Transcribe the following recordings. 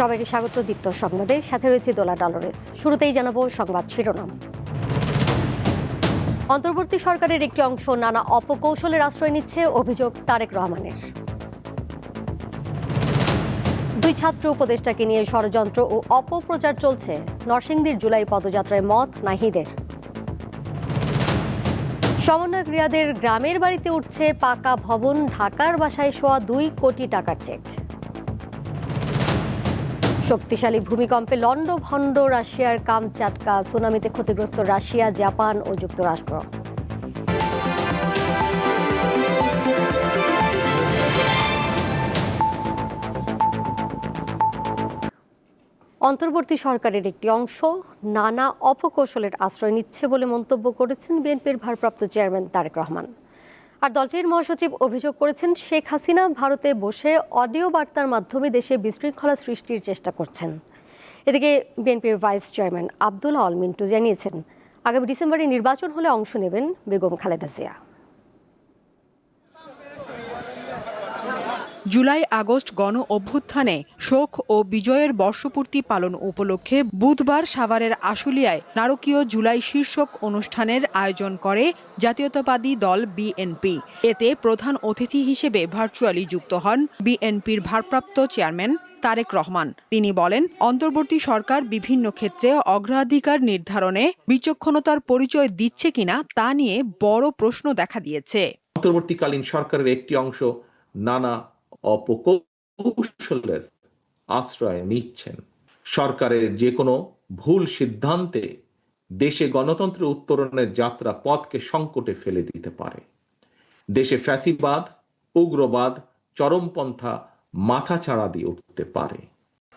সবাইকে স্বাগত, দীপ্ত সংবাদে সাথে রয়েছে দোলা ডলরেস। শুরুতেই জানাব সংবাদ শিরোনাম। অন্তর্বর্তী সরকারের একটি অংশ নানা অপকৌশলের আশ্রয় নিচ্ছে অভিযোগ তারেক রহমানের। দুই ছাত্র উপদেষ্টাকে নিয়ে ষড়যন্ত্র ও অপপ্রচার চলছে। নরসিংদীর জুলাই পদযাত্রায় মত নাহিদের। সমন্বয়ক রিয়াদের গ্রামের বাড়িতে উঠছে পাকা ভবন, ঢাকার বাসায় শোয়া দুই কোটি টাকার চেক। শক্তিশালী ভূমিকম্পে লন্ডভন্ড রাশিয়ার কামচাটকা। সুনামিতে ক্ষতিগ্রস্ত রাশিয়া, জাপান ও যুক্তরাষ্ট্র। অন্তর্বর্তী সরকারের একটি অংশ নানা অপকৌশলের আশ্রয় নিচ্ছে বলে মন্তব্য করেছেন বিএনপির ভারপ্রাপ্ত চেয়ারম্যান তারেক রহমান। আর দলটির মহাসচিব অভিযোগ করেছেন, শেখ হাসিনা ভারতে বসে অডিও বার্তার মাধ্যমে দেশে বিশৃঙ্খলা সৃষ্টির চেষ্টা করছেন। এদিকে বিএনপির ভাইস চেয়ারম্যান আবদুল্লাহ আল মিন্টু জানিয়েছেন, আগামী ডিসেম্বরে নির্বাচন হলে অংশ নেবেন বেগম খালেদা জিয়া। জুলাই, আগস্ট গণ অভ্যুত্থানে শোক ও বিজয়ের বর্ষপূর্তি পালন উপলক্ষে বুধবার সাভারের আশুলিয়ায় নারকীয় জুলাই শীর্ষক অনুষ্ঠানের আয়োজন করে জাতীয়তাবাদী দল বিএনপি। এতে প্রধান অতিথি হিসেবে ভার্চুয়ালি যুক্ত হন বিএনপির ভারপ্রাপ্ত চেয়ারম্যান তারেক রহমান। তিনি বলেন, অন্তর্বর্তী সরকার বিভিন্ন ক্ষেত্রে অগ্রাধিকার নির্ধারণে বিচক্ষণতার পরিচয় দিচ্ছে কিনা তা নিয়ে বড় প্রশ্ন দেখা দিয়েছে। অন্তর্বর্তীকালীন সরকারের একটি অংশ নানা অপকৌশলের আশ্রয় নিচ্ছেন। সরকারের যে কোনো ভুল সিদ্ধান্তে দেশে গণতন্ত্র উত্তরণের যাত্রা পথকে সংকটে ফেলে দিতে পারে। দেশে ফ্যাসিবাদ, উগ্রবাদ, চরমপন্থা মাথা ছাড়া দিয়ে উঠতে পারে।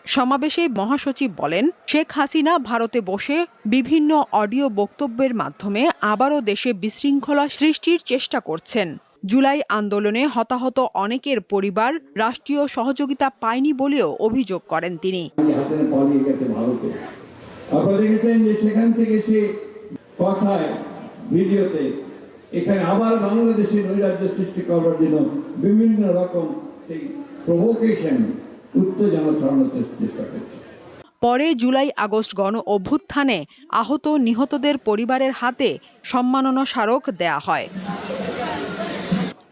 সমাবেশে মহাসচিব বলেন, শেখ হাসিনা ভারতে বসে বিভিন্ন অডিও বক্তব্যের মাধ্যমে আবারও দেশে বিশৃঙ্খলা সৃষ্টির চেষ্টা করছেন। জুলাই আন্দোলনে হতাহত অনেকের পরিবার রাষ্ট্রীয় সহযোগিতা পায়নি বলেও অভিযোগ করেন তিনি। এখানে আবার বাংলাদেশে নৈরাজ্য সৃষ্টি করবার জন্য বিভিন্ন রকম সেই প্রভোকেশন উত্তেজনা ছড়ানোর চেষ্টা- পরে জুলাই আগস্ট গণ অভ্যুত্থানে আহত নিহতদের পরিবারের হাতে সম্মাননা স্মারক দেয়া হয়।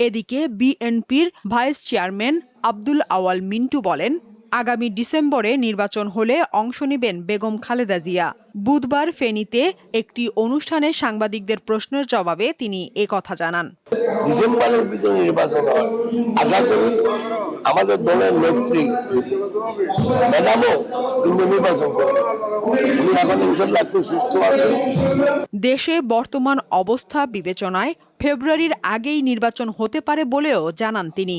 এদিকে বিএনপির ভাইস চেয়ারম্যান আব্দুল আওয়াল মিন্টু বলেন আগামী ডিসেম্বরে নির্বাচন হলে অংশ নেবেন বেগম খালেদা জিয়া। বুধবার ফেনীতে একটি অনুষ্ঠানে সাংবাদিকদের প্রশ্নের জবাবে তিনি এ কথা জানান। ডিসেম্বরের ভিতরে নির্বাচন হয়। আশা করি আমাদের দলের নেত্রী ম্যাডামও কিন্তু নির্বাচন করবে। এখন ইনশাল্লাহ একটু সুস্থ আছে দেশে বর্তমান অবস্থা বিবেচনায় ফেব্রুয়ারির আগেই নির্বাচন হতে পারে বলেও জানান তিনি।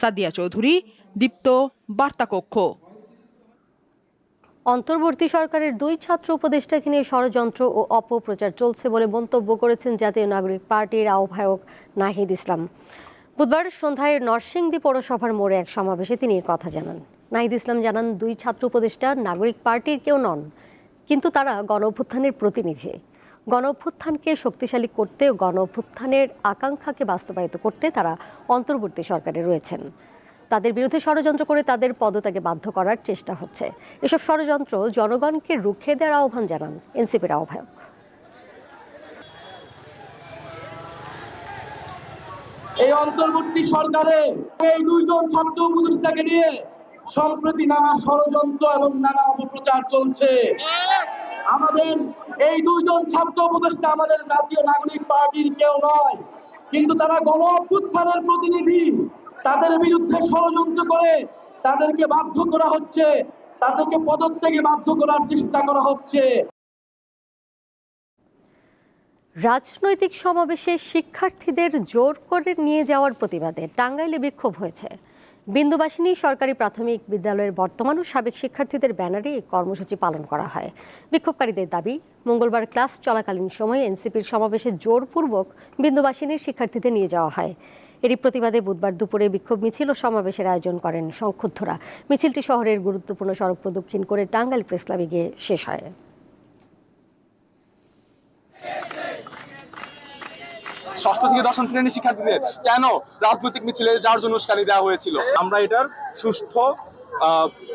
সাদিয়া চৌধুরী, দীপ্ত, বার্তাকক্ষ। অন্তর্বর্তী সরকারের দুই ছাত্র উপদেষ্টাকে নিয়ে ষড়যন্ত্র ও অপপ্রচার চলছে বলে মন্তব্য করেছেন জাতীয় নাগরিক পার্টির আহ্বায়ক নাহিদ ইসলাম। বুধবার সন্ধ্যায় নরসিংদী পৌরসভার মোড়ে এক সমাবেশে তিনি কথা জানান। নাহিদ ইসলাম জানান, দুই ছাত্র উপদেষ্টা নাগরিক পার্টির কেউ নন, কিন্তু তারা গণ প্রতিনিধি। গণ অভ্যুত্থানকে শক্তিশালী করতে ও গণ অভ্যুত্থানের আকাঙ্ক্ষাকে বাস্তবায়িত করতে তারা অন্তর্বর্তী সরকারে রয়েছেন। তাদের বিরুদ্ধে ষড়যন্ত্র করে তাদের পদত্যাগে বাধ্য করার চেষ্টা হচ্ছে। এসব ষড়যন্ত্র জনগণকে রুখে দেওয়ার আহ্বান জানান এনসিপির আহ্বায়ক। এই অন্তর্বর্তী সরকারে এই দুইজন ছাত্র উপদেষ্টাকে নিয়ে সম্প্রতি নানা ষড়যন্ত্র এবং নানা অপপ্রচার চলছে। আমাদের এই দুইজন ছাত্র উপদেষ্টা আমাদের জাতীয় নাগরিক পার্টির কেউ নয়। কিন্তু তারা গণ অভ্যুত্থানের প্রতিনিধি। তাদের বিরুদ্ধে ষড়যন্ত্র করে তাদেরকে বাধ্য করা হচ্ছে। তাদেরকে পদত্যাগে বাধ্য করার চেষ্টা করা হচ্ছে। রাজনৈতিক সমাবেশে শিক্ষার্থীদের জোর করে নিয়ে যাওয়ার প্রতিবাদে টাঙ্গাইলে বিক্ষোভ হয়েছে। বিন্দুবাসিনী সরকারি প্রাথমিক বিদ্যালয়ের বর্তমান ও সাবেক শিক্ষার্থীদের ব্যানারে এই কর্মসূচি পালন করা হয়। বিক্ষোভকারীদের দাবি, মঙ্গলবার ক্লাস চলাকালীন সময়ে এনসিপির সমাবেশে জোরপূর্বক বিন্দুবাসিনীর শিক্ষার্থীদের নিয়ে যাওয়া হয়। এরই প্রতিবাদে বুধবার দুপুরে বিক্ষোভ মিছিল ও সমাবেশের আয়োজন করেন শঙ্খুদ্ধরা মিছিলটি শহরের গুরুত্বপূর্ণ সড়ক প্রদক্ষিণ করে টাঙ্গাইল প্রেস ক্লাবে গিয়ে শেষ হয়। ষষ্ঠ থেকে দশম শ্রেণির শিক্ষার্থীদের কেন রাজনৈতিক মিছিলে যাওয়ার জন্য উস্কানি দেওয়া হয়েছিল? আমরা এটার সুষ্ঠু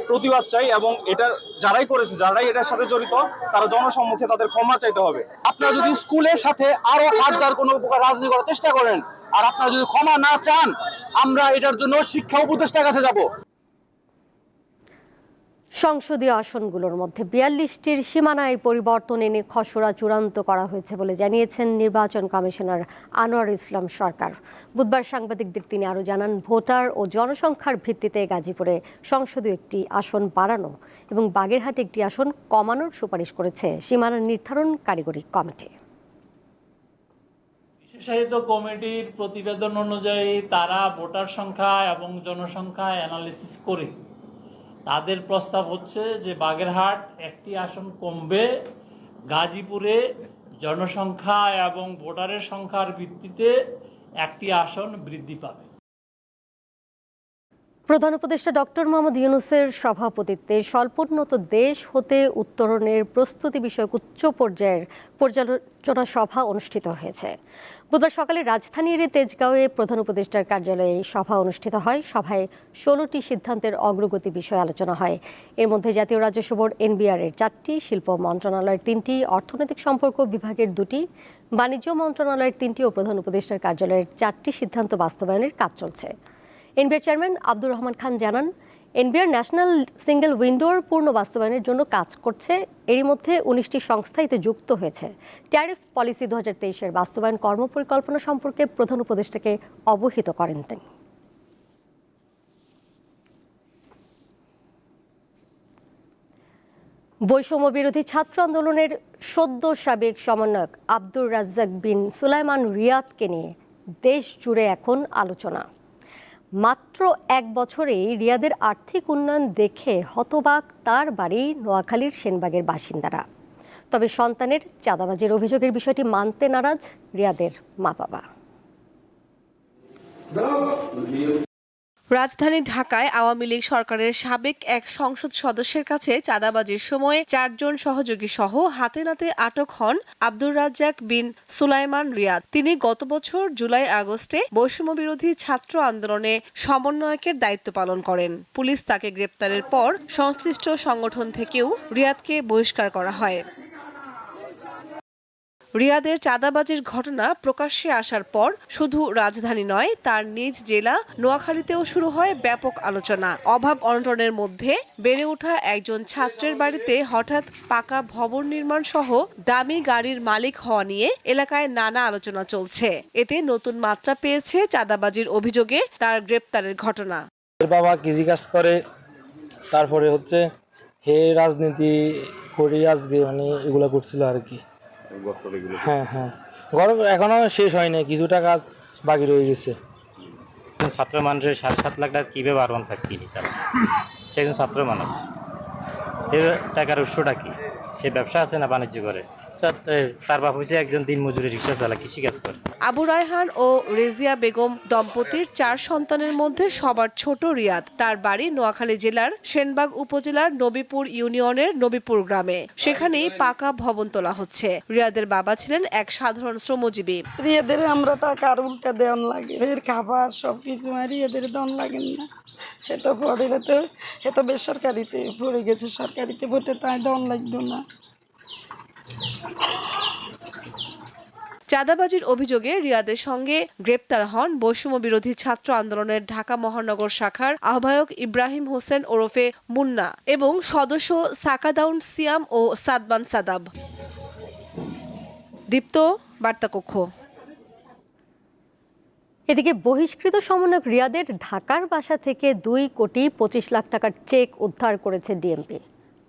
প্রতিবাদ চাই এবং এটা যারাই করেছে, যারাই এটার সাথে জড়িত, তারা জনসম্মুখে তাদের ক্ষমা চাইতে হবে। আপনারা যদি স্কুলের সাথে আরও কাজদার কোনো উপকার রাজনীতি করার চেষ্টা করেন, আর আপনারা যদি ক্ষমা না চান, আমরা এটার জন্য শিক্ষা উপদেষ্টার কাছে যাব। সংসদীয় আসনগুলোর মধ্যে বিয়াল্লিশটির সীমানায় পরিবর্তন এনে খসড়া চূড়ান্ত করা হয়েছে বলে জানিয়েছেন নির্বাচন কমিশনার আনোয়ার ইসলাম সরকার। বুধবার সাংবাদিকদের তিনি আরও জানান, ভোটার ও জনসংখ্যার ভিত্তিতে গাজীপুরে সংসদীয় একটি আসন বাড়ানো এবং বাগেরহাটে একটি আসন কমানোর সুপারিশ করেছে সীমানা নির্ধারণ কারিগরি কমিটি। বিশেষায়িত কমিটির প্রতিবেদন অনুযায়ী তারা ভোটার সংখ্যা এবং জনসংখ্যা অ্যানালিসিস করে তাদের প্রস্তাব হচ্ছে যে বাগেরহাট একটি আসন কমবে। গাজীপুরে জনসংখ্যা এবং ভোটারের সংখ্যার ভিত্তিতে একটি আসন বৃদ্ধি পাবে। প্রধান উপদেষ্টা ডক্টর মোহাম্মদ ইউনুসের সভাপতিত্বে স্বল্পোন্নত দেশ হতে উত্তরণের প্রস্তুতি বিষয়ক উচ্চ পর্যায়ের পর্যালোচনা সভা অনুষ্ঠিত হয়েছে। বুধবার সকালে রাজধানীর তেজগাঁওয়ে প্রধান উপদেষ্টার কার্যালয়ে সভা অনুষ্ঠিত হয়। সভায় ষোলোটি সিদ্ধান্তের অগ্রগতি বিষয়ে আলোচনা হয়। এর মধ্যে জাতীয় রাজস্ব বোর্ড, এনবিআর এর চারটি, শিল্প মন্ত্রণালয়ের তিনটি, অর্থনৈতিক সম্পর্ক বিভাগের দুটি, বাণিজ্য মন্ত্রণালয়ের তিনটি ও প্রধান উপদেষ্টার কার্যালয়ের চারটি সিদ্ধান্ত বাস্তবায়নের কাজ চলছে। এনবিআর চেয়ারম্যান আব্দুর রহমান খান জানান, এনবিআর ন্যাশনাল সিঙ্গেল উইন্ডোর পূর্ণ বাস্তবায়নের জন্য কাজ করছে। এরই মধ্যে উনিশটি সংস্থা এতে যুক্ত হয়েছে। ট্যারিফ পলিসি দু হাজার তেইশের বাস্তবায়ন কর্মপরিকল্পনা সম্পর্কে প্রধান উপদেষ্টাকে অবহিত করেন তিনি। বৈষম্য বিরোধী ছাত্র আন্দোলনের সদ্য সাবেক সমন্বয়ক আব্দুর রাজ্জাক বিন সুলাইমান রিয়াদকে নিয়ে দেশ জুড়ে এখন আলোচনা। মাত্র এক বছরেই রিয়াদের আর্থিক উন্নয়ন দেখে হতবাক তার বাড়ি নোয়াখালীর সেনবাগের বাসিন্দারা। তবে সন্তানের চাঁদাবাজির অভিযোগের বিষয়টি মানতে নারাজ রিয়াদের মা বাবা রাজধানী ঢাকায় আওয়ামী লীগ সরকারের সাবেক এক সংসদ সদস্যের কাছে চাঁদাবাজির সময় চারজন সহযোগী সহ হাতে নাতে আটক হন আব্দুর রাজ্জাক বিন সুলাইমান রিয়াদ। তিনি গত বছর জুলাই আগস্টে বৈষম্য বিরোধী ছাত্র আন্দোলনে সমন্বয়কের দায়িত্ব পালন করেন। পুলিশ তাকে গ্রেপ্তারের পর সংশ্লিষ্ট সংগঠন থেকেও রিয়াদকে বহিষ্কার করা হয়। রিয়াদের চাঁদাবাজির ঘটনা প্রকাশ্যে আসার পর শুধু রাজধানী নয়, তার নিজ জেলা নোয়াখালীতেও শুরু হয় ব্যাপক আলোচনা। অভাব অনটনের মধ্যে বেড়ে ওঠা একজন ছাত্রের বাড়িতে হঠাৎ পাকা ভবন নির্মাণ সহ দামি গাড়ির মালিক হওয়া নিয়ে এলাকায় নানা আলোচনা চলছে। এতে নতুন মাত্রা পেয়েছে চাঁদাবাজির অভিযোগে তার গ্রেপ্তারের ঘটনা। বাবা কৃষি কাজ করে, তারপরে হচ্ছে হে রাজনীতি করে, আজকে মানে এগুলা করছিল আর কি। হ্যাঁ হ্যাঁ। গরম এখনও শেষ হয়নি কিছুটা কাজ বাকি রয়ে গেছে। ছাত্র মানুষের সাড়ে সাত লাখ টাকা কীভাবে আরবান থাকি হিসাব সে একজন ছাত্র মানুষ। এর টাকার উৎসটা কি? সে ব্যবসা আছে না বাণিজ্য করে? তার বাপ হচ্ছে একজন দিন মজুরি রিক্সা চালা কৃষিকাজ করে। আবু রায়হান ও রেজিয়া বেগম দম্পতির চার সন্তানের মধ্যে সবার ছোট রিয়াদ। তার বাড়ি নোয়াখালী জেলার সেনবাগ উপজেলার নবীপুর ইউনিয়নের নবীপুর গ্রামে। সেখানেই পাকা ভবন তোলা হচ্ছে। রিয়াদের বাবা ছিলেন এক সাধারণ শ্রমজীবী। এদের আমরা টাকা আর উল্টা দেওয়ান লাগে। এর খাবার সব কিছু মারি এদের দেওয়ান লাগেন না। এত পরে তো এত বেসরকারিতে পড়ে গেছে। সরকারিতে ভোটে তাই দেওয়ান লাগতো না। চাঁদাবাজির অভিযোগে রিয়াদের সঙ্গে গ্রেপ্তার হন বৈষম্য বিরোধী ছাত্র আন্দোলনের ঢাকা মহানগর শাখার আহ্বায়ক ইব্রাহিম হোসেন ওরফে মুন্না এবং সদস্য সাকাদাউন সিয়াম ও সাদমান সাদাব। দীপ্ত, বার্তাকক্ষ। এদিকে বহিষ্কৃত সমন্বয়ক রিয়াদের ঢাকার বাসা থেকে দুই কোটি পঁচিশ লাখ টাকার চেক উদ্ধার করেছে ডিএমপি।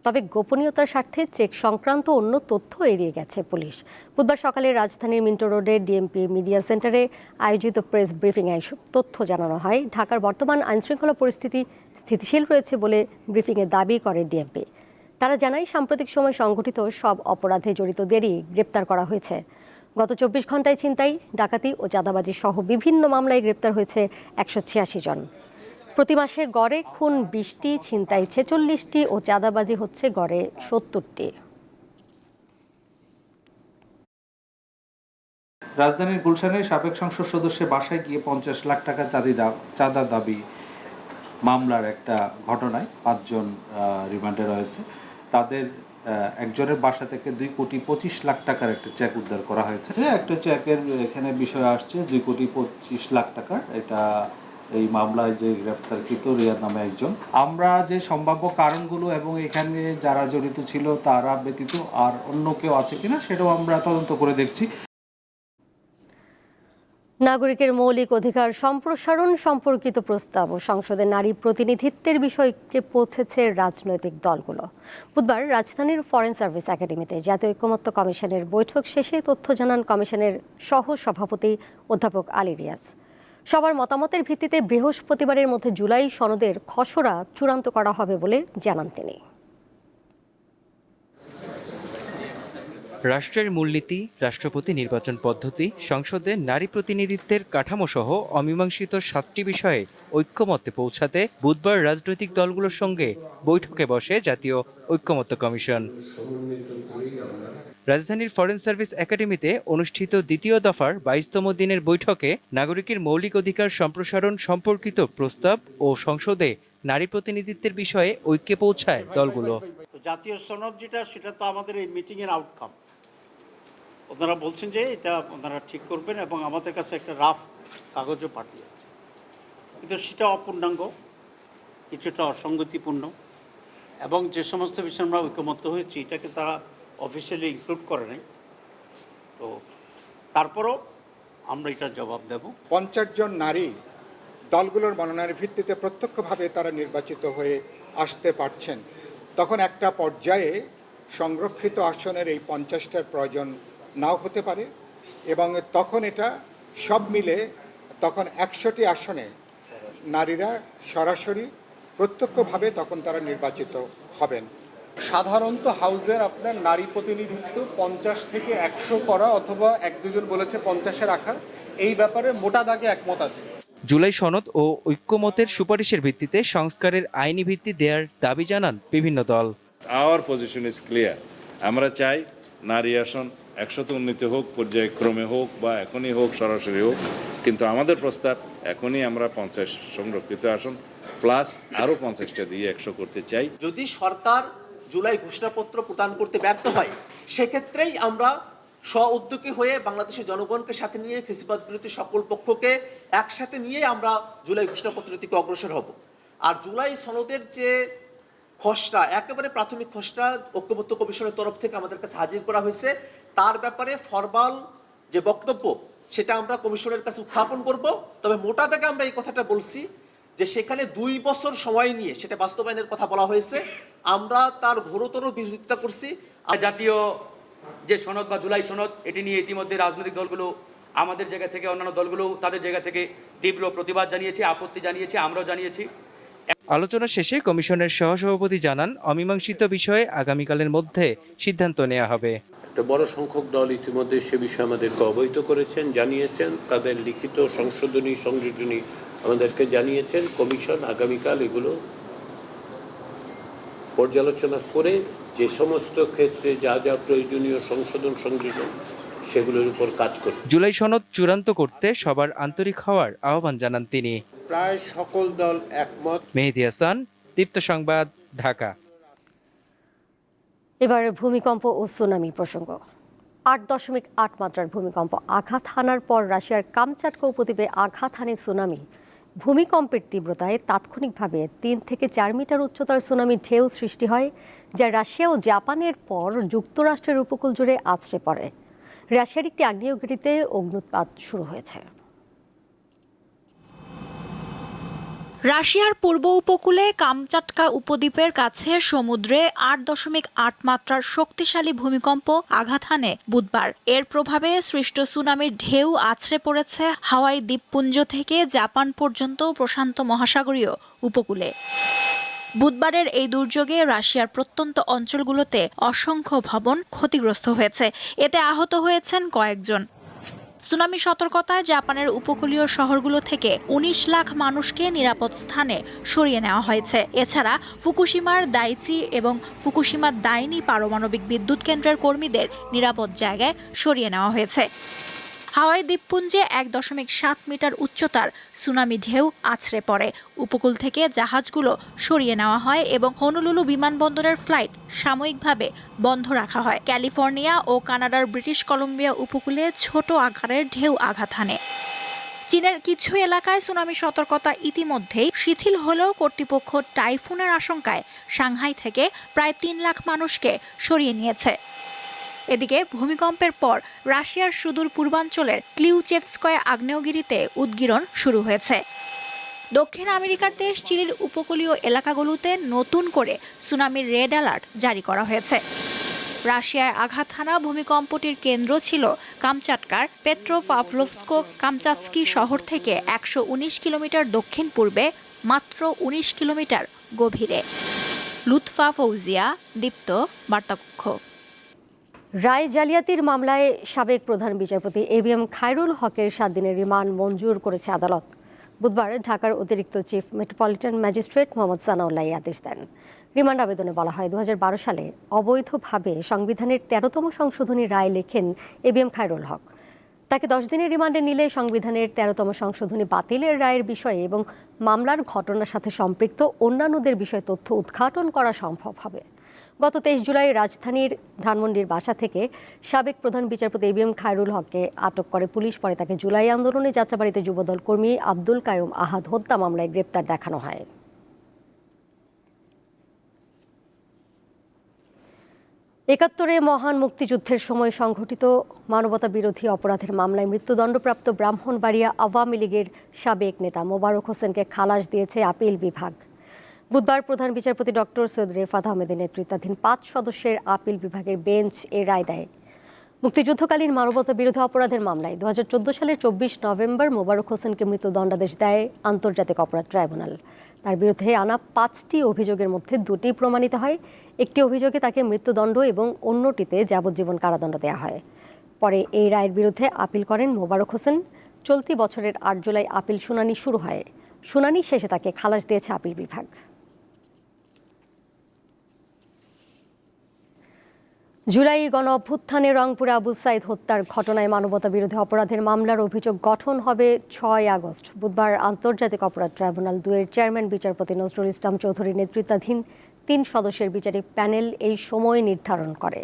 তবে গোপনীয়তার স্বার্থে চেক সংক্রান্ত অন্য তথ্য এড়িয়ে গেছে পুলিশ। বুধবার সকালে রাজধানীর মিন্টো রোডে ডিএমপি মিডিয়া সেন্টারে আয়োজিত প্রেস ব্রিফিংয়ে এসব তথ্য জানানো হয়। ঢাকার বর্তমান আইনশৃঙ্খলা পরিস্থিতি স্থিতিশীল রয়েছে বলে ব্রিফিংয়ে দাবি করে ডিএমপি। তারা জানায়, সাম্প্রতিক সময় সংঘটিত সব অপরাধে জড়িতদেরই গ্রেপ্তার করা হয়েছে। গত চব্বিশ ঘন্টায় ছিনতাই, ডাকাতি ও চাঁদাবাজি সহ বিভিন্ন মামলায় গ্রেপ্তার হয়েছে একশো ছিয়াশি জন। প্রতি মাসে গড়ে খুন বিশটি, ছিনতাই ছেচল্লিশটি ও চাঁদাবাজি হচ্ছে গড়ে সত্তরটি। রাজধানীর গুলশানে সাবেক সংসদ সদস্যের বাসায় গিয়ে পঞ্চাশ লাখ টাকা চাঁদি চাঁদা দাবি মামলার একটা ঘটনায় পাঁচজন রিমান্ডে রয়েছে। তাদের একজনের বাসা থেকে দুই কোটি পঁচিশ লাখ টাকার একটা চেক উদ্ধার করা হয়েছে। একটা চেকের এখানে বিষয় আসছে, দুই কোটি পঁচিশ লাখ টাকার। এটা এই মামলায় যে গ্রেফতারকৃত রিয়াদ নামে একজন। আমরা যে সম্ভাব্য কারণগুলো এবং এখানে যারা জড়িত ছিল তারা ব্যতীত আর অন্য কেউ আছে কিনা সেটাও আমরা তদন্ত করে দেখছি। নাগরিকের মৌলিক অধিকার সম্প্রসারণ সম্পর্কিত প্রস্তাব ও সংসদে নারী প্রতিনিধিত্বের বিষয়কে পৌঁছেছে রাজনৈতিক দলগুলো। বুধবার রাজধানীর ফরেন সার্ভিস একাডেমিতে জাতীয় ঐকমত্য কমিশনের বৈঠক শেষে তথ্য জানান কমিশনের সহ সভাপতি অধ্যাপক আলী রিয়াজ। সবার মতামতের ভিত্তিতে বৃহস্পতিবারের মধ্যে জুলাই সনদের খসড়া চূড়ান্ত করা হবে বলে জানান তিনি। রাষ্ট্রের মূলনীতি, রাষ্ট্রপতি নির্বাচন পদ্ধতি, সংসদে নারী প্রতিনিধিত্বের কাঠামো সহ অমীমাংসিত সাতটি বিষয়ে ঐক্যমত্যে পৌঁছাতে বুধবার রাজনৈতিক দলগুলোর সঙ্গে বৈঠকে বসে জাতীয় ঐক্যমত্য কমিশন। রাজধানীর ফরেন সার্ভিস একাডেমিতে অনুষ্ঠিত দ্বিতীয় দফার বাইশতম দিনের বৈঠকে নাগরিকের মৌলিক অধিকার সম্প্রসারণ সম্পর্কিত প্রস্তাব ও সংসদে নারী প্রতিনিধিত্বের বিষয়ে ঐক্যে পৌঁছায় দলগুলো। জাতীয় সনদ যেটা, সেটা তো আমাদের এই মিটিংয়ের আউটকাম ওনারা বলছেন যে এটা ওনারা ঠিক করবেন এবং আমাদের কাছে একটা রাফ কাগজও পাঠিয়েছে কিন্তু সেটা অপূর্ণাঙ্গ, কিছুটা অসঙ্গতিপূর্ণ এবং যে সমস্ত বিষয়ে আমরা ঐক্যমত্য হয়েছি, এটাকে তারা অফিসিয়ালি ইনক্লুড করে নাই। তো তারপরও আমরা এটা জবাব দেব। পঞ্চাশ জন নারী দলগুলোর মনোনয়নের ভিত্তিতে প্রত্যক্ষভাবে তারা নির্বাচিত হয়ে আসতে পারছেন। তখন একটা পর্যায়ে সংরক্ষিত আসনের এই পঞ্চাশটার প্রয়োজন নাও হতে পারে এবং তখন এটা সব মিলে তখন একশোটি আসনে নারীরা সরাসরি প্রত্যক্ষভাবে তখন তারা নির্বাচিত হবেন। সাধারণত হাউজের আপনার নারী প্রতিনিধিত্ব পঞ্চাশ থেকে একশো করা অথবা এক দুজন বলেছে পঞ্চাশে রাখার এই ব্যাপারে মোটা দাগে একমত আছে। জুলাই সনদ ও ঐক্যমতের সুপারিশের ভিত্তিতে সংস্কারের আইনি ভিত্তি দেওয়ার দাবি জানান বিভিন্ন দল। আওয়ার পজিশন ইজ ক্লিয়ার আমরা চাই নারী আসন একশত উন্নীত হোক পর্যায়ক্রমে হোক বা এখনই হোক সরাসরি হোক। কিন্তু আমাদের প্রস্তাব এখনই আমরা পঞ্চাশ সংরক্ষিত আসন প্লাস আরও পঞ্চাশটা দিয়ে একশো করতে চাই। যদি সরকার জুলাই ঘোষণাপত্র প্রদান করতে ব্যর্থ হয়। সেক্ষেত্রেই আমরা স্ব উদ্যোগী হয়ে বাংলাদেশের জনগণকে সাথে নিয়ে ফেসিবাদ বিরোধী সকল পক্ষকে একসাথে নিয়ে আমরা জুলাই ঘোষণাপত্রের দিকে অগ্রসর হব। আর জুলাই সনদের যে খসড়া, একেবারে প্রাথমিক খসড়া ঐক্যবদ্ধ কমিশনের তরফ থেকে আমাদের কাছে হাজির করা হয়েছে, তার ব্যাপারে ফরমাল যে বক্তব্য, সেটা আমরা কমিশনের কাছে উত্থাপন করব। তবে মোটা থেকে আমরা এই কথাটা বলছি যে সেখানে দুই বছর সময় নিয়ে, সেটা বাস্তবায়নের কথা বলা হয়েছে আমরা তার ঘোরতর বিরোধিতা করছি। জাতীয় যে সনদ বা জুলাই সনদ এটি নিয়ে ইতিমধ্যে রাজনৈতিক দলগুলো আমাদের জায়গা থেকে অন্যান্য দলগুলো তাদের জায়গা থেকে তীব্র প্রতিবাদ জানিয়েছে আপত্তি জানিয়েছে আমরাও জানিয়েছি। আলোচনা শেষে কমিশনের সহসভাপতি জানান অমীমাংসিত বিষয়ে আগামীকালের মধ্যে সিদ্ধান্ত নেওয়া হবে। একটা বড় সংখ্যক দল ইতিমধ্যে সে বিষয়ে আমাদেরকে অবহিত করেছেন জানিয়েছেন তাদের লিখিত সংশোধনী সংযোজনী আমাদেরকে জানিয়েছেন কমিশন আগামীকাল এগুলো পর্যালোচনা করে যে সমস্ত ক্ষেত্রে যা যা প্রয়োজনীয় সংশোধন সংযোজন সেগুলোর উপর কাজ করবে জুলাই সনদ চূড়ান্ত করতে সবার আন্তরিক হওয়ার আহ্বান জানান তিনি। প্রায় সকল দল একমত। মেহেদি হাসান দীপ্ত সংবাদ ঢাকা। এবার ভূমিকম্প ও সুনামি প্রসঙ্গ। আট দশমিক আট মাত্রার ভূমিকম্প আঘাত হানার পর রাশিয়ার কামচাটকা উপদ্বীপে আঘাত হানে সুনামি। ভূমিকম্পের তীব্রতায় তাৎক্ষণিকভাবে তিন থেকে চার মিটার উচ্চতার সুনামি ঢেউ সৃষ্টি হয়, যা রাশিয়া ও জাপানের পর যুক্তরাষ্ট্রের উপকূল জুড়ে আছড়ে পড়ে। রাশিয়ার একটি আগ্নেয়গিরিতে অগ্নুৎপাত শুরু হয়েছে। রাশিয়ার পূর্ব উপকূলে কামচাটকা উপদ্বীপের কাছে সমুদ্রে আট দশমিক আট মাত্রার শক্তিশালী ভূমিকম্প আঘাত হানে বুধবার। এর প্রভাবে সৃষ্ট সুনামির ঢেউ আছড়ে পড়েছে হাওয়াই দ্বীপপুঞ্জ থেকে জাপান পর্যন্ত প্রশান্ত মহাসাগরীয় উপকূলে। বুধবারের এই দুর্যোগে রাশিয়ার প্রত্যন্ত অঞ্চলগুলোতে অসংখ্য ভবন ক্ষতিগ্রস্ত হয়েছে। এতে আহত হয়েছেন কয়েকজন। সুনামি সতর্কতায় জাপানের উপকূলীয় শহরগুলো থেকে ১৯ লাখ মানুষকে নিরাপদ স্থানে সরিয়ে নেওয়া হয়েছে। এছাড়া ফুকুশিমার দাইচি এবং ফুকুশিমার দাইনি পারমাণবিক বিদ্যুৎ কেন্দ্রের কর্মীদের নিরাপদ জায়গায় সরিয়ে নেওয়া হয়েছে। হাওয়াই দ্বীপপুঞ্জে এক দশমিক সাত মিটার উচ্চতার সুনামি ঢেউ আছড়ে পড়ে। উপকূল থেকে জাহাজগুলো সরিয়ে নেওয়া হয় এবং হনুলুলু বিমানবন্দরের ফ্লাইট সাময়িকভাবে বন্ধ রাখা হয়। ক্যালিফোর্নিয়া ও কানাডার ব্রিটিশ কলম্বিয়া উপকূলে ছোট আকারের ঢেউ আঘাত হানে। চীনের কিছু এলাকায় সুনামি সতর্কতা ইতিমধ্যেই শিথিল হলেও কর্তৃপক্ষ টাইফুনের আশঙ্কায় সাংহাই থেকে প্রায় তিন লাখ মানুষকে সরিয়ে নিয়েছে। এদিকে ভূমিকম্পের পর রাশিয়ার সুদূর পূর্বাঞ্চলের ক্লিউচেভস্কয় আগ্নেয়গিরিতে উদ্গীরণ শুরু হয়েছে। দক্ষিণ আমেরিকার দেশ চিলির উপকূলীয় এলাকাগুলোতে নতুন করে সুনামির রেড অ্যালার্ট জারি করা হয়েছে। রাশিয়ায় আঘাত হানা ভূমিকম্পটির কেন্দ্র ছিল কামচাটকার পেট্রোপাভলোভস্কো কামচাৎস্কি শহর থেকে একশো উনিশ কিলোমিটার দক্ষিণ পূর্বে, মাত্র ১৯ কিলোমিটার গভীরে। লুৎফা ফৌজিয়া, দীপ্ত, বার্তাকক্ষ। রায় জালিয়াতির মামলায় সাবেক প্রধান বিচারপতি এ এম খায়রুল হকের সাত দিনের রিমান্ড মঞ্জুর করেছে আদালত। বুধবার ঢাকার অতিরিক্ত chief metropolitan magistrate Mohammad Sanaullah আদেশ দেন। রিমান্ড আবেদনে বলা হয় দু হাজার বারো সালে অবৈধভাবে সংবিধানের তেরোতম সংশোধনী রায় লেখেন A B M Khairul Haque. তাকে দশ দিনের রিমান্ডে নিলে সংবিধানের তেরোতম সংশোধনী বাতিলের রায়ের বিষয়ে এবং মামলার ঘটনার সাথে সম্পৃক্ত অন্যান্যদের বিষয়ে তথ্য উদ্ঘাটন করা সম্ভব হবে। গত তেইশ জুলাই রাজধানীর ধানমন্ডির বাসা থেকে সাবেক প্রধান বিচারপতি এ এম খায়রুল হককে আটক করে পুলিশ। পরে তাকে জুলাই আন্দোলনে যাত্রাবাড়িতে যুবদল কর্মী আব্দুল কায়ুম আহাদ হত্যা মামলায় গ্রেপ্তার দেখানো হয়। একাত্তরে মহান মুক্তিযুদ্ধের সময় সংঘটিত মানবতা বিরোধী অপরাধের মামলায় মৃত্যুদণ্ডপ্রাপ্ত ব্রাহ্মণবাড়িয়া আওয়ামী লীগের সাবেক নেতা মোবারক হোসেনকে খালাস দিয়েছে আপিল বিভাগ। বুধবার প্রধান বিচারপতি ডক্টর সৈয়দ রেফাত আহমেদের নেতৃত্বাধীন পাঁচ সদস্যের আপিল বিভাগের বেঞ্চ এ রায় দেয়। মুক্তিযুদ্ধকালীন মানবতা বিরোধী অপরাধের মামলায় দু হাজার চোদ্দ সালের চব্বিশ নভেম্বর মোবারক হোসেনকে মৃত্যুদণ্ডাদেশ দেয় আন্তর্জাতিক অপরাধ ট্রাইব্যুনাল। তার বিরুদ্ধে আনা পাঁচটি অভিযোগের মধ্যে দুটি প্রমাণিত হয়। একটি অভিযোগে তাকে মৃত্যুদণ্ড এবং অন্যটিতে যাবজ্জীবন কারাদণ্ড দেওয়া হয়। পরে এই রায়ের বিরুদ্ধে আপিল করেন মোবারক হোসেন। চলতি বছরের আট জুলাই আপিল শুনানি শুরু হয়। শুনানি শেষে তাকে খালাস দিয়েছে আপিল বিভাগ। জুলাই গণ অভ্যুত্থানে রংপুরে আবু সাইদ হত্যার ঘটনায় মানবতা বিরোধী অপরাধের মামলার অভিযোগ গঠন হবে ছয় আগস্ট। বুধবার আন্তর্জাতিক অপরাধ ট্রাইব্যুনাল দুয়ের চেয়ারম্যান, বিচারপতি নজরুল ইসলাম চৌধুরী নেতৃত্বাধীন তিন সদস্যের বিচারিক প্যানেল এই সময় নির্ধারণ করে।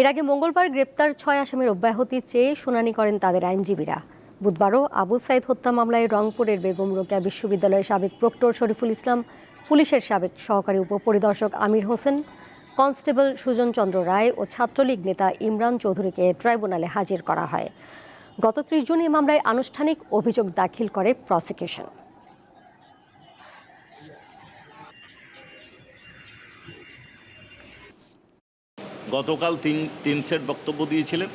এর আগে মঙ্গলবার গ্রেপ্তার ছয় আসামির অব্যাহতি চেয়ে শুনানি করেন তাদের আইনজীবীরা। বুধবারও আবু সাইদ হত্যা মামলায় রংপুরের বেগম রোকেয়া বিশ্ববিদ্যালয়ের সাবেক প্রক্টর শরীফুল ইসলাম, পুলিশের সাবেক সহকারী উপপরিদর্শক আমির হোসেন কনস্টেবল সুজন চন্দ্র রায় ও ছাত্রলীগ নেতা ইমরান চৌধুরীকে ট্রাইব্যুনালে হাজির করা হয়। গত ত্রিশ জুন এই মামলায় আনুষ্ঠানিক অভিযোগ দাখিল করে প্রসিকিউশন। গতকাল তিন তিন সেট বক্তব্য দিয়েছিলেন।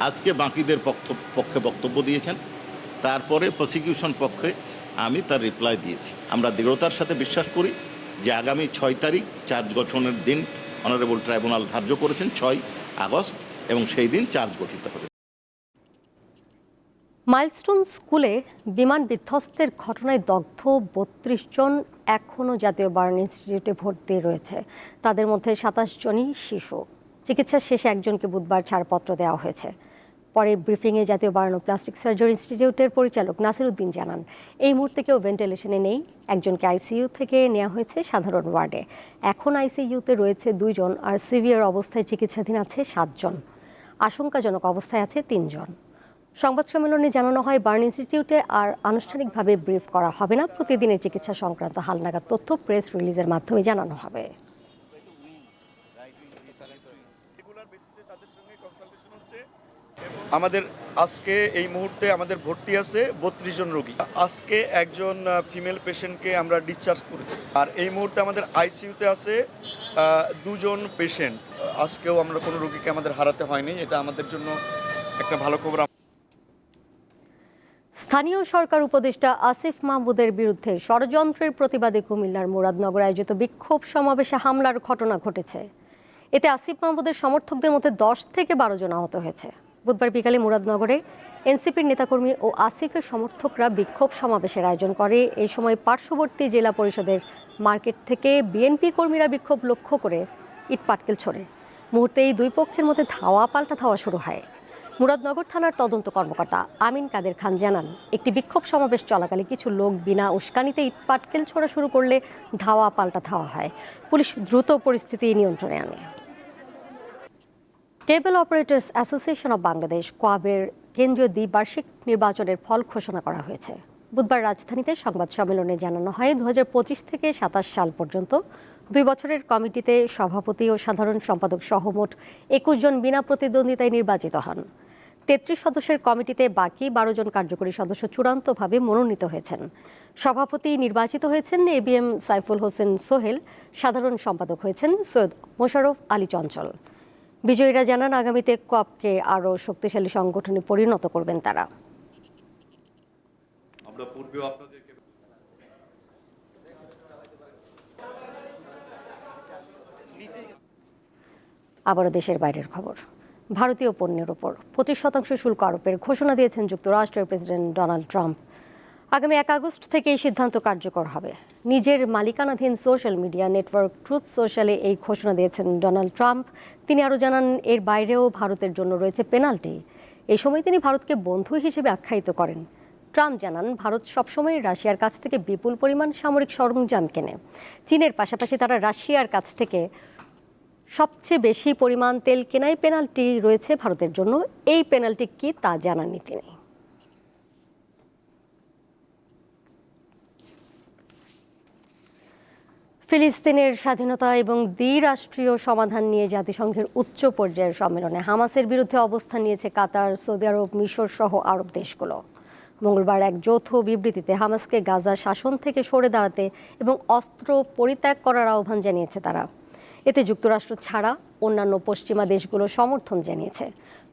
আজকে বাকিদের পক্ষ- পক্ষে বক্তব্য দিয়েছেন। তারপরে প্রসিকিউশন পক্ষে আমি তার রিপ্লাই দিয়েছি। আমরা দৃঢ়তার সাথে বিশ্বাস করি যে আগামী ছয় তারিখ চার্জ গঠনের দিন অনারেবল ট্রাইব্যুনাল ধার্য করেছেন ছয় আগস্ট এবং সেই দিন চার্জ গঠিত হবে। মাইলস্টোন স্কুলে বিমান বিধ্বস্তের ঘটনায় দগ্ধ বত্রিশ জন এখনও জাতীয় বার্ন ইনস্টিটিউটে ভর্তি রয়েছে। তাদের মধ্যে সাতাশ জনই শিশু। চিকিৎসা শেষে একজনকে বুধবার ছাড়পত্র দেওয়া হয়েছে। পরে ব্রিফিংয়ে জাতীয় বার্ন ও প্লাস্টিক সার্জারি ইনস্টিটিউটের পরিচালক নাসির উদ্দিন জানান, এই মুহূর্তে কেউ ভেন্টিলেশনে নেই। একজনকে আইসিইউ থেকে নেওয়া হয়েছে সাধারণ ওয়ার্ডে। এখন আইসিইউতে রয়েছে দুইজন আর সিভিয়ার অবস্থায় চিকিৎসাধীন আছে সাতজন। আশঙ্কাজনক অবস্থায় আছে তিনজন। সংবাদ সম্মেলনে জানানো হয়, বার্ন ইনস্টিটিউটে আর আনুষ্ঠানিকভাবে ব্রিফ করা হবে না। প্রতিদিনের চিকিৎসা সংক্রান্ত হালনাগাদ তথ্য প্রেস রিলিজের মাধ্যমে জানানো হবে। আমাদের আজকে এই মুহূর্তে আমাদের ভর্তি আছে বত্রিশ জন রোগী। আজকে একজন ফিমেল পেশেন্টকে আমরা ডিসচার্জ করেছি। আর এই মুহূর্তে আমাদের আইসিইউতে আছে দুজন পেশেন্ট আজকেও আমরা কোনো রোগীকে আমাদের হারাতে হয়নি, এটা আমাদের জন্য একটা ভালো খবর। স্থানীয় সরকার উপদেষ্টা আসিফ মাহমুদের বিরুদ্ধে ষড়যন্ত্রের প্রতিবাদে কুমিল্লার মুরাদনগর আয়োজিত বিক্ষোভ সমাবেশে হামলার ঘটনা ঘটেছে। এতে আসিফ মাহমুদের সমর্থকদের মধ্যে দশ থেকে বারো জন আহত হয়েছে। বুধবার বিকালে মুরাদনগরে এনসিপির নেতাকর্মী ও আসিফের সমর্থকরা বিক্ষোভ সমাবেশের আয়োজন করে। এই সময় পার্শ্ববর্তী জেলা পরিষদের মার্কেট থেকে বিএনপি কর্মীরা বিক্ষোভ লক্ষ্য করে ইট পাটকেল ছোড়ে। মুহূর্তে এই দুই পক্ষের মধ্যে ধাওয়া, পাল্টা ধাওয়া শুরু হয়। মুরাদনগর থানার তদন্ত কর্মকর্তা আমিন কাদের খান জানান, একটি বিক্ষোভ সমাবেশ চলাকালে কিছু লোক বিনা উস্কানিতে ইটপাটকেল ছোড়া শুরু করলে ধাওয়া, পাল্টা ধাওয়া হয়। পুলিশ দ্রুত পরিস্থিতি নিয়ন্ত্রণে আনে। Cable operators association of Bangladesh, কোয়াবের কেন্দ্রীয় দ্বিবার্ষিক নির্বাচনের ফল ঘোষণা করা হয়েছে। বুধবার রাজধানীতে সংবাদ সম্মেলনে জানানো হয়, দুহাজার পঁচিশ থেকে সাতাশ সাল পর্যন্ত দুই বছরের কমিটিতে সভাপতি ও সাধারণ সম্পাদক সহ মোট একুশ জন বিনা প্রতিদ্বন্দ্বিতায় নির্বাচিত হন। তেত্রিশ সদস্যের কমিটিতে বাকি বারো জন কার্যকরী সদস্য চূড়ান্তভাবে মনোনীত হয়েছেন। সভাপতি নির্বাচিত হয়েছেন A B M Saiful Hossain Sohel, সাধারণ সম্পাদক হয়েছেন সৈয়দ মোশাররফ আলী চঞ্চল। বিজয়ীরা জানান আগামীতে কপকে আরও শক্তিশালী সংগঠনে পরিণত করবেন তারা। আমরা পূর্বেও আপনাদেরকে আবারও দেশের বাইরের খবর। ভারতীয় পণ্যের ওপর পঁচিশ শতাংশ শুল্ক আরোপের ঘোষণা দিয়েছেন যুক্তরাষ্ট্রের প্রেসিডেন্ট ডোনাল্ড ট্রাম্প। আগামী এক আগস্ট থেকে এই সিদ্ধান্ত কার্যকর হবে। নিজের মালিকানাধীন সোশ্যাল মিডিয়া নেটওয়ার্ক ট্রুথ সোশ্যালে এই ঘোষণা দিয়েছেন ডোনাল্ড ট্রাম্প। তিনি আরও জানান, এর বাইরেও ভারতের জন্য রয়েছে পেনাল্টি। এই সময় তিনি ভারতকে বন্ধু হিসেবে আখ্যায়িত করেন। ট্রাম্প জানান, ভারত সবসময় রাশিয়ার কাছ থেকে বিপুল পরিমাণ সামরিক সরঞ্জাম কেনে। চীনের পাশাপাশি তারা রাশিয়ার কাছ থেকে সবচেয়ে বেশি পরিমাণ তেল কেনায় পেনাল্টি রয়েছে ভারতের জন্য। এই পেনাল্টি কি তা জানাননি তিনি। ফিলিস্তিনের স্বাধীনতা এবং দ্বিরাষ্ট্রীয় সমাধান নিয়ে জাতিসংঘের উচ্চ পর্যায়ের সম্মেলনে হামাসের বিরুদ্ধে অবস্থান নিয়েছে কাতার, সৌদি আরব, মিশর সহ আরব দেশগুলো। মঙ্গলবার এক যৌথ বিবৃতিতে হামাসকে গাজার শাসন থেকে সরে দাঁড়াতে এবং অস্ত্র পরিত্যাগ করার আহ্বান জানিয়েছে তারা। এতে যুক্তরাষ্ট্র ছাড়া অন্যান্য পশ্চিমা দেশগুলো সমর্থন জানিয়েছে।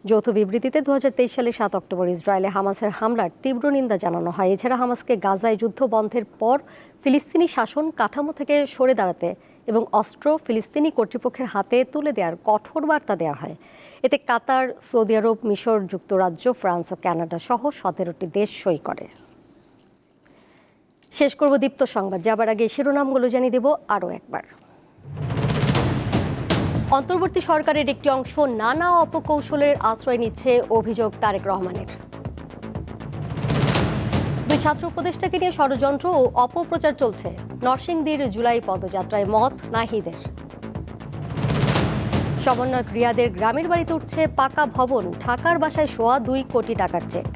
যৌথ বিবৃতিতে দু সালে সাত অক্টোবর ইসরায়েলে হামাসের হামলার তীব্র নিন্দা জানানো হয়। এছাড়া হামাসকে গাজায় যুদ্ধ বন্ধের পর ফিলিস্তিনি শাসন কাঠামো থেকে সরে দাঁড়াতে এবং অস্ত্র ফিলিস্তিনি কর্তৃপক্ষের হাতে তুলে দেওয়ার কঠোর বার্তা দেওয়া হয়। এতে কাতার, সৌদি আরব, মিশর, যুক্তরাজ্য, ফ্রান্স ও কানাডা সহ সতেরোটি দেশ সই করে। শেষ করব দীপ্ত সংবাদ। যাবার আগে শিরোনামগুলো জানিয়ে দেব আরও একবার। অন্তর্বর্তী সরকারের একটি অংশ নানা অপকৌশলের আশ্রয় নিচ্ছে অভিযোগ তারেক রহমানের। দুই ছাত্র উপদেষ্টাকে নিয়ে ষড়যন্ত্র ও অপপ্রচার চলছে নরসিংদীর জুলাই পদযাত্রায় মত নাহিদের। সমন্বয়ক রিয়াদের গ্রামের বাড়িতে উঠছে পাকা ভবন, ঢাকার বাসায় সোয়া দুই কোটি টাকার চেক।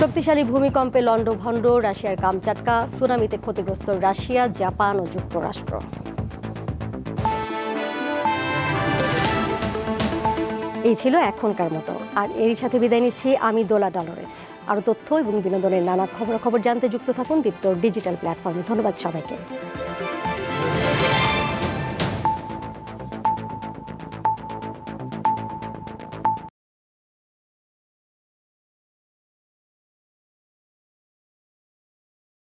শক্তিশালী ভূমিকম্পে লন্ডভন্ড রাশিয়ার কামচাটকা, সুনামিতে ক্ষতিগ্রস্ত রাশিয়া, জাপান ও যুক্তরাষ্ট্র। এই ছিল এখনকার মতো। আর এরই সাথে বিদায় নিচ্ছি আমি দোলা ডলরেস। আরও তথ্য এবং বিনোদনের নানা খবরাখবর জানতে যুক্ত থাকুন দীপ্ত ডিজিটাল প্ল্যাটফর্মে। ধন্যবাদ সবাইকে।